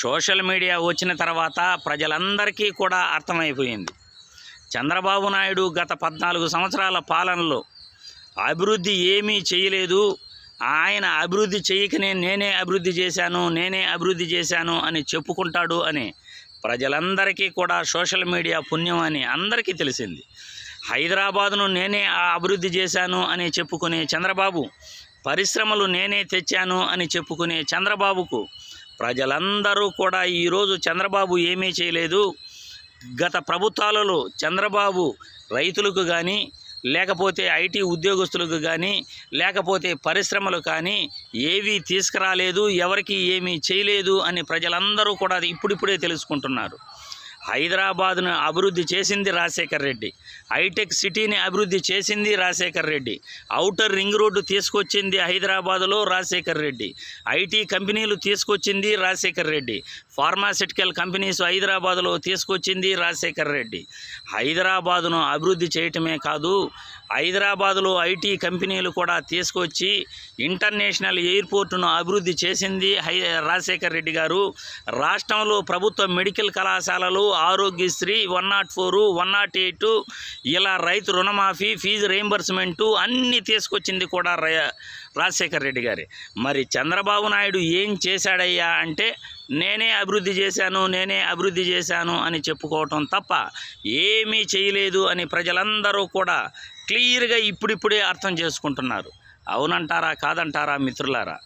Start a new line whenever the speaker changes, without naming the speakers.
Social media వచ్చిన తర్వాత ప్రజలందరికీ కూడా అర్థమైపోయింది. చంద్రబాబు నాయుడు గత పద్నాలుగు సంవత్సరాల పాలనలో అభివృద్ధి ఏమీ చేయలేదు. ఆయన అభివృద్ధి చేయకనే నేనే అభివృద్ధి చేశాను నేనే అభివృద్ధి చేశాను అని చెప్పుకుంటాడు అని ప్రజలందరికీ కూడా సోషల్ మీడియా పుణ్యం అని అందరికీ తెలిసింది. హైదరాబాదును నేనే ఆ అభివృద్ధి చేశాను అని చెప్పుకునే చంద్రబాబు పరిశ్రమలు నేనే తెచ్చాను అని చెప్పుకునే చంద్రబాబుకు ప్రజలందరూ కూడా ఈరోజు చంద్రబాబు ఏమీ చేయలేదు. గత ప్రభుత్వాలలో చంద్రబాబు రైతులకు కానీ లేకపోతే ఐటీ ఉద్యోగస్తులకు కానీ లేకపోతే పరిశ్రమలు కానీ ఏవీ తీసుకురాలేదు ఎవరికి ఏమీ చేయలేదు అని ప్రజలందరూ కూడా అది ఇప్పుడిప్పుడే తెలుసుకుంటున్నారు. హైదరాబాద్ను అభివృద్ధి చేసింది రాజశేఖర్ రెడ్డి. హైటెక్ సిటీని అభివృద్ధి చేసింది Rajasekhar Reddy. Outer ring road తీసుకొచ్చింది హైదరాబాద్లో రాజశేఖర్ రెడ్డి. ఐటీ కంపెనీలు తీసుకొచ్చింది రాజశేఖర్ రెడ్డి. ఫార్మాసిటికల్ కంపెనీస్ హైదరాబాద్లో తీసుకొచ్చింది రాజశేఖర్ రెడ్డి. హైదరాబాదును అభివృద్ధి చేయటమే కాదు హైదరాబాదులో ఐటీ కంపెనీలు కూడా తీసుకొచ్చి ఇంటర్నేషనల్ ఎయిర్పోర్టును అభివృద్ధి చేసింది హై రాజశేఖర్ రెడ్డి గారు. రాష్ట్రంలో ప్రభుత్వ మెడికల్ కళాశాలలు Aarogyasri one not four one not eight ఇలా రైతు రుణమాఫీ ఫీజు రీంబర్స్మెంటు అన్నీ తీసుకొచ్చింది కూడా ర- రాజశేఖర్ రెడ్డి గారి. మరి చంద్రబాబు నాయుడు ఏం చేశాడయ్యా అంటే నేనే అభివృద్ధి చేశాను నేనే అభివృద్ధి చేశాను అని చెప్పుకోవటం తప్ప ఏమీ చేయలేదు అని ప్రజలందరూ కూడా క్లియర్గా ఇప్పుడిప్పుడే అర్థం చేసుకుంటున్నారు. అవునంటారా కాదంటారా మిత్రులారా?